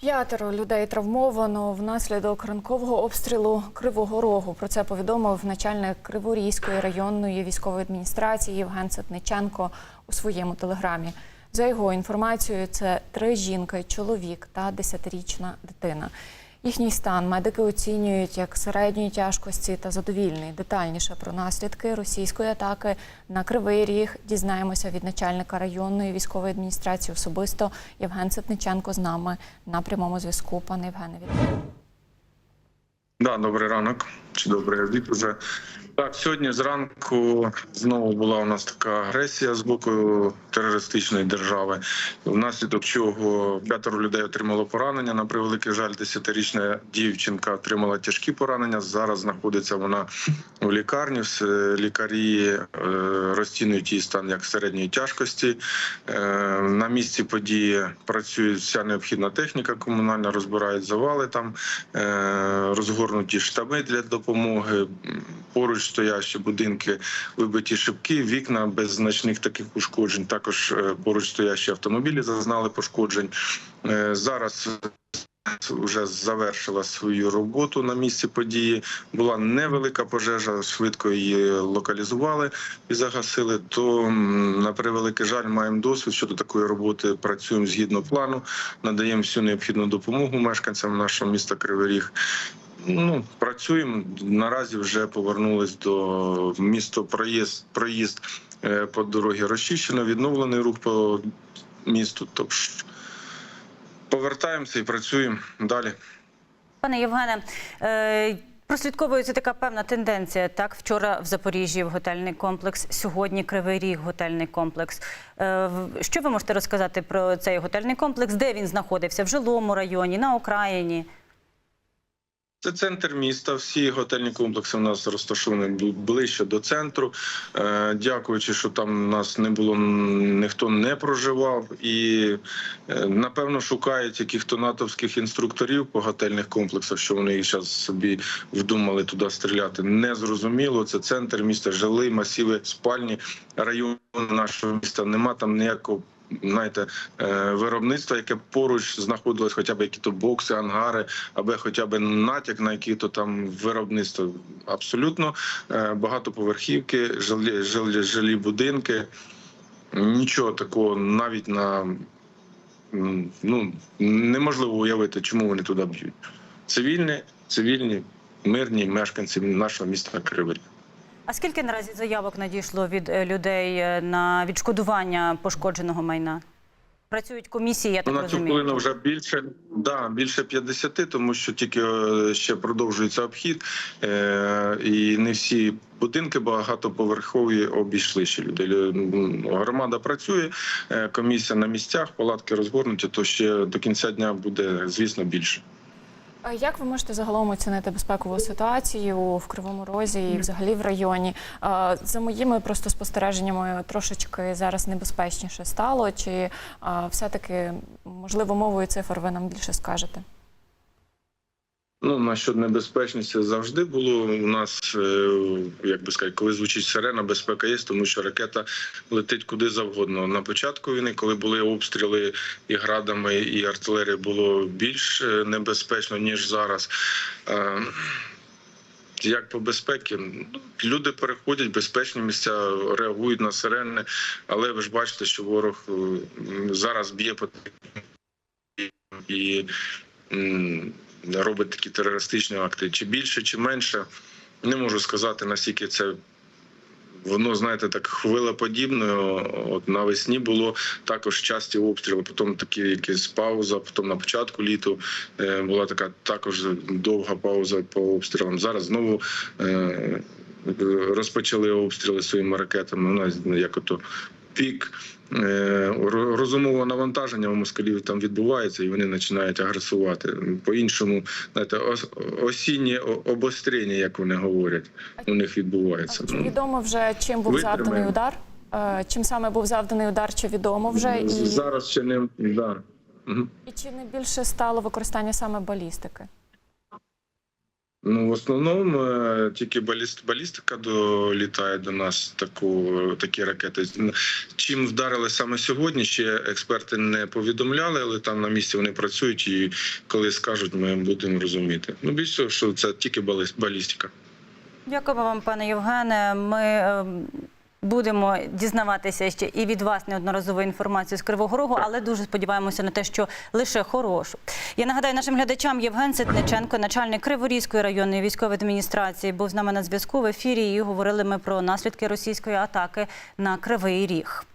П'ятеро людей травмовано внаслідок ранкового обстрілу Кривого Рогу. Про це повідомив начальник Криворізької районної військової адміністрації Євген Сатниченко у своєму телеграмі. За його інформацією, це три жінки, чоловік та десятирічна дитина. Їхній стан медики оцінюють як середньої тяжкості та задовільний. Детальніше про наслідки російської атаки на Кривий Ріг дізнаємося від начальника районної військової адміністрації особисто. Євген Ситниченко з нами на прямому зв'язку. Пане Євгене. Да, добрий ранок чи добрий обід уже. Так, сьогодні зранку знову була у нас така агресія з боку терористичної держави, внаслідок чого п'ятеро людей отримало поранення. На превеликий жаль, десятирічна дівчинка отримала тяжкі поранення. Зараз знаходиться вона в лікарні. Лікарі е, розцінюють її стан як середньої тяжкості. Е, На місці події працює вся необхідна техніка комунальна, розбирають завали там, е, розгорнуті штаби для допомоги. М, Поруч стоящі будинки, вибиті шибки, вікна без значних таких ушкоджень. Також е, поруч стоящі автомобілі зазнали пошкоджень. Е, Зараз вже завершила свою роботу на місці події. Була невелика пожежа, швидко її локалізували і загасили. То на превеликий жаль, маємо досвід щодо такої роботи. Працюємо згідно плану, надаємо всю необхідну допомогу мешканцям нашого міста Кривий Ріг. Ну, працюємо наразі. Вже повернулись до місто. Проїзд проїзд е, по дорогі розчищено, відновлений рух по місту. Тобто повертаємося і працюємо далі. Пане Євгене, е, прослідковується така певна тенденція. Так, вчора в Запоріжжі в готельний комплекс, сьогодні Кривий Ріг готельний комплекс. Е, Що ви можете розказати про цей готельний комплекс? Де він знаходився? В жилому районі, на окраїні? Це центр міста. Всі готельні комплекси у нас розташовані ближче до центру. Е, Дякуючи, що там нас не було ніхто не проживав, і е, напевно шукають яких-то натовських інструкторів по готельних комплексах, що вони їх зараз собі вдумали туди стріляти. Не зрозуміло. Це центр міста, жили масиви, спальні району нашого міста. Нема там ніякого. Знаєте, е, виробництва, яке поруч знаходилось, хоча б які-то бокси, ангари, або хоча б натяк на які-то там виробництво. Абсолютно е, багатоповерхівки, жилі, жилі, жилі будинки. Нічого такого навіть на ну неможливо уявити, чому вони туди б'ють. Цивільні, цивільні, мирні мешканці нашого міста Кривий. А скільки наразі заявок надійшло від е, людей е, на відшкодування пошкодженого майна? Працюють комісії, я так Ну, на цю розумію. хвилину вже більше да більше 50, тому що тільки е, ще продовжується обхід, е, і не всі будинки багатоповерхові обійшли ще люди. Громада працює, комісія на місцях, палатки розгорнуті. То ще до кінця дня буде, звісно, більше. Як ви можете загалом оцінити безпекову ситуацію в Кривому Розі і взагалі в районі? За моїми просто спостереженнями трошечки зараз небезпечніше стало. Чи все-таки можливо мовою цифр ви нам більше скажете? Ну насчет небезпечності завжди було у нас, е, як би сказати, коли звучить сирена, безпека є, тому що ракета летить куди завгодно. На початку війни, коли були обстріли і градами, і артилерії, було більш е, небезпечно ніж зараз. Е, Як по безпеці, Ну, люди переходять безпечні місця, реагують на сирени, але ви ж бачите, що ворог зараз б'є по і робить такі терористичні акти. Чи більше, чи менше, не можу сказати, наскільки це. Воно, знаєте, так хвилеподібно. От навесні було також часті обстріли, потім такі якісь пауза, потім на початку літу е, була така також довга пауза по обстрілам. Зараз знову е, розпочали обстріли своїми ракетами. У нас як ото пік е, ро- розумове навантаження у москалів там відбувається, і вони починають агресувати. По-іншому, знаєте, ос- осіннє обострення, як вони говорять, у них відбувається. Чи Ну, відомо вже чим був витримаємо. завданий удар? Е, Чим саме був завданий удар? Чи відомо вже і, Зараз ще не да. Мгм. і чи не більше стало використання саме балістики? Ну, в основному е, тільки баліст, балістика долітає до нас таку, такі ракети. Чим вдарили саме сьогодні, ще експерти не повідомляли, але там на місці вони працюють і коли скажуть, ми будемо розуміти. Ну, більше, що це тільки баліс- балістика. Дякуємо вам, пане Євгене. Ми е, будемо дізнаватися ще і від вас неодноразову інформацію з Кривого Рогу, але дуже сподіваємося на те, що лише хорошу. Я нагадаю нашим глядачам Євген Ситниченко, начальник Криворізької районної військової адміністрації, був з нами на зв'язку в ефірі. І говорили ми про наслідки російської атаки на Кривий Ріг.